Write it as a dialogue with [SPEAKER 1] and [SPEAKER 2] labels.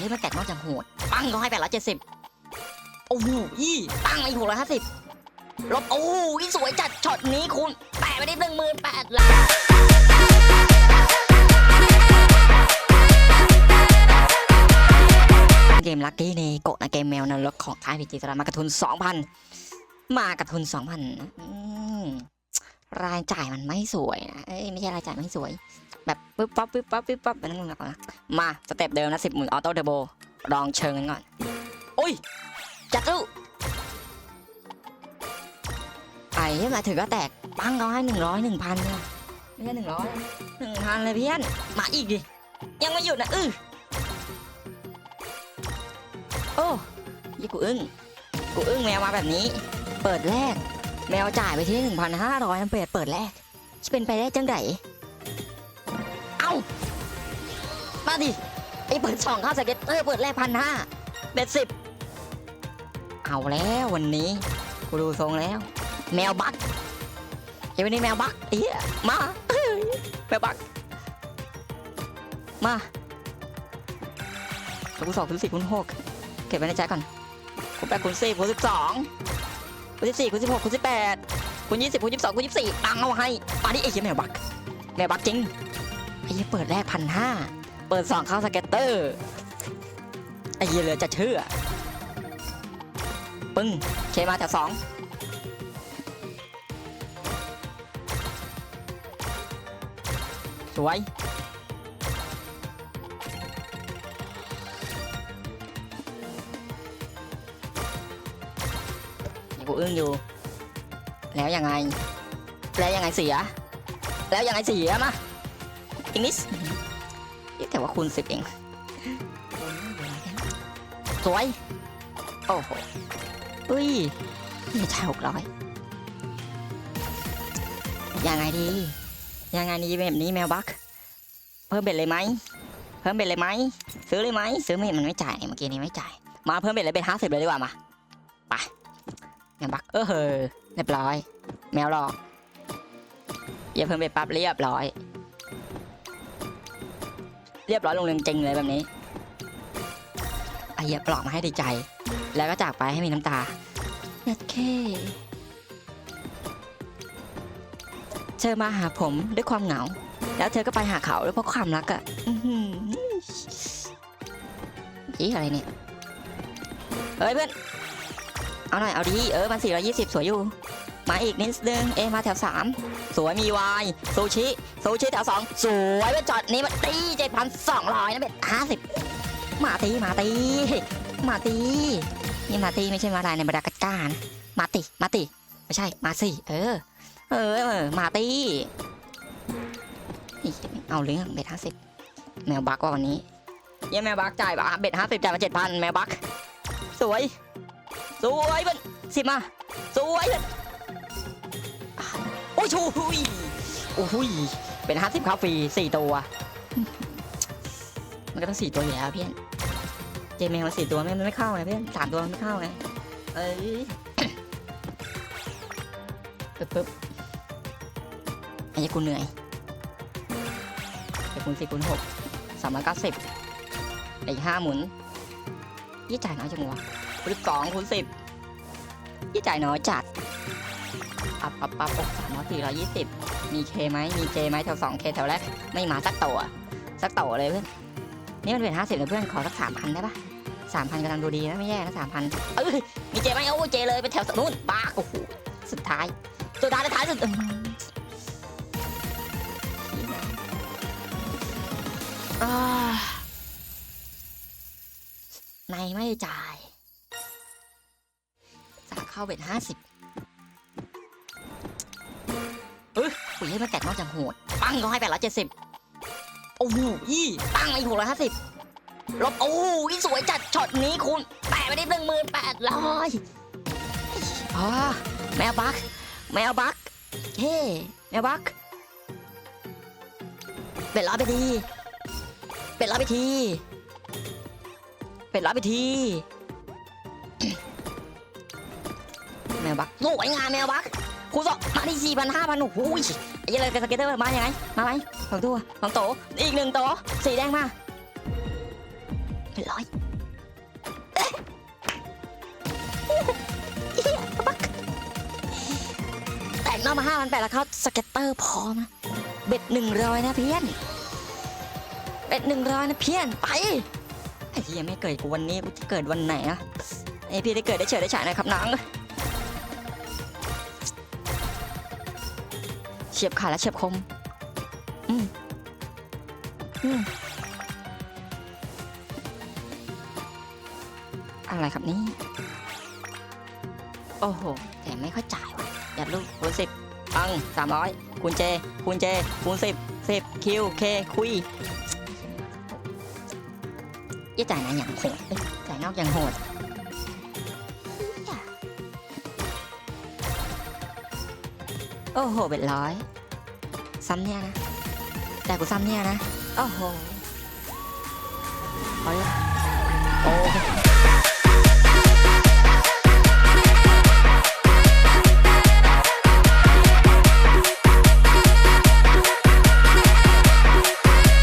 [SPEAKER 1] เฮ้มันแตกนอกจากโหดปังเขาให้แปดร้อยเจ็ดสิบโอ้โหยี่ตั้งมาอีกหกร้อยห้าสิบลบโอ้โหสวยจัดช็อตนี้คุณแปะไปได้หนึ่งหมื่นแปดล้านเกมลักกี้ในโกะนะเกมแมวนรกของท้ายพีจีสลามากระทุนสองพันมากระทุนสองพัน รายจ่ายมันไม่สวยนะเอ้ยไม่ใช่รายจ่ายไม่สวย แบบปึ๊บปั๊บปึ๊บปั๊บปึ๊บปั๊บไปนั่นนนะมาสเต็ปเดิมนะสิบหมื่นออโต้เทอร์โบลองเชิงกันก่อนโอ้ยจัดลูไอ้เหี้ยมาถึงก็แตกปังเขาให้หนึ่งร้อยหนึ่งพันเนี่ยไม่ใช่หนึ่งร้อยหนึ่งพันเลยเพี่อนมาอีกดิยังไม่หยุดนะอื้อโอ้ยี่กูอึ้งกูอึ้งแมวมาแบบนี้ เปิดแรก แมวจ่ายไปที่หนึ่งพันห้าร้อยเปิดเปิดแรกจะเป็นไปได้จังไดเอ้า มาดิ ไอเปิดสองเข้าสเก็ตเตอร์เปิดแรกพันห้าเบ็ดสิบเอาแล้ววันนี้ กูดูทรงแล้ว แมวบักไอ้วันนี้แมวบักไอ้เหี้ยมาแมวบัก มาแล้วกูสองคูณสี่คูณหกเก็บไว้ในใจก่อนคูณแปดคูณสี่คูณสิบสอง คูณสิบสี่คูณสิบหกคูณสิบแปดคูณยี่สิบคูณยี่สิบสองคูณยี่สิบสี่ตังเอาให้มาดิไอ้เหี้ยแมวบักแมวบักจริงไอ้เหี้ยเปิดแรกพันห้าเปิดสองเข้าสเก็ตเตอร์ไอ้เหี้ยเหลือจะเชื่อปึ้งเคมาแถวสองสวย กูอึ้งอยู่ แล้วยังไง แล้วยังไงเสีย แล้วยังไงเสียมาอีกนิดแต่ว่าคูณสิบเองสวย โอ้โหอุ้ยไม่ใช่หกร้อยยังไงดี ยังไงดีแบบนี้แมวบัก เพิ่มเบ็ดเลยไหม เพิ่มเบ็ดเลยไหม ซื้อเลยไหม ซื้อไม่มันไม่จ่ายเนี่ยเมื่อกี้นี้ไม่จ่าย มาเพิ่มเบ็ดเลยเป็นห้าสิบเลยดีกว่ามา ไป แมวบักเออเฮ้ยเรียบร้อย แมวหลอกอย่าเพิ่มเบ็ดปั๊บเรียบร้อย เรียบร้อยลงเรืองจริงเลยแบบนี้ไอ้เหี้ยปลอกมาให้ดีใจ แล้วก็จากไปให้มีน้ำตาเน็ดเคเธอมาหาผมด้วยความเหงา แล้วเธอก็ไปหาเขาด้วยเพราะความรักอะอื้อหืออีอะไรเนี่ย เฮ้ยเพื่อน เอาหน่อย เอาดีเออมัน420 สวยอยู่ มาอีกนิดนึง เอมาแถว 3 สวยมีวายซูชิซูชิแถว 2 สวยเป็นจอดนี้มันตี7,200นะเป็น50 มาตีมาตี มาตี นี่มาตีไม่ใช่มาลายในบรรดากาก้านะมาตีมาตีไม่ใช่มาสิเออเออ เออ มาตีเอาเรื่องเบ็ดห้าสิบแมวบักว่าวันนี้ยี่ยแมวบักจ่ายปะเบ็ดห้าสิบจ่ายมาเจ็ดพันแมวบัก สวย สวยเป็นสิมา สวยเป็นโอ้ยชูหุยโอ้ยเป็นห้าสิบคาฟรีสี่ตัว มันก็ต้องสี่ตัวอยู่แล้วเพี่อนเจแมวมาสี่ตัวไม่มันไม่เข้าไงเพื่อนสามตัวมันไม่เข้าไงเอ้ยปึ๊บปึ๊บไอ้ยากูเหนื่อยไอ้คูณสี่คูณหกสามร้อยเก้าสิบไอ้ห้าหมุนยี่จ่ายน้อยจังวะ คูณสองคูณสิบยี่จ่ายน้อยจัดปับปับปับสามร้อยสี่ร้อยยี่สิบมีเคไหมมีเจไหมแถวสองเคแถวแรกไม่มาสักตัวสักตัวเลยเพื่อนนี่มันเป็นห้าสิบเลยเพื่อนขอสักสามพันได้ปะสามพันกำลังดูดีนะไม่แย่นะสามพันเอ้ยมีเจไหมโอ้เจเลยเป็นแถวนู้นบ้าโอ้โหสุดท้ายสุดท้ายและท้ายสุดอื้อหืออ่าในไม่จ่าย เข้าเบ็ดห้าสิบเอ้ยปุ๋ยให้มันแตกนอกจากโหด ปังเขาให้แปดร้อยเจ็ดสิบโอ้โหยี่ปังอีกหกร้อยห้าสิบลบโอ้โหสวยจัดช็อตนี้คุณแปะไปได้หนึ่งหมื่นแปดร้อยอ่าแมวบัก แมวบัก เฮ้แมวบักเป็ดร้อยไปทีเป็ดร้อยไปทีเป็ดร้อยไปที วบักสวยงามแมวบักครูสอมาที่สี่พันห้าพันโอ้โหไอ้เหี้ยอะไรกับสเก็ตเตอร์มายังไงมาไหมสองตัวสองโตอีกหนึ่งโตสีแดงมาเป็นร้อยแต่งนอกมาห้าพันแปดแล้วเขาสเก็ตเตอร์พร้อมนะเบ็ดหนึ่งร้อยนะเพี้ยนเบ็ดหนึ่งร้อยนะเพี้ยนไปไอ้ที่ยังไม่เกิดกูวันนี้กูจะเกิดวันไหนอะไอพี่ได้เกิดได้เฉิดได้ฉายนะครับน้อง ฉียบขาดและเฉียบคม อืม อืม อะไรครับนี่ โอ้โห แต่ไม่ค่อยจ่ายว่ะยัดลูกคูณสิบปังสามร้อยคูณเจ คูณเจ คูณสิบสิบคิวเคคุยยี่จ่ายนะอย่างโหดจ่ายนอกอย่างโหด โอ้โหเป็นร้อย ซ้ำเนี่ยนะ แต่กูซ้ำเนี่ยนะ โอ้โหพอแล้วโอเค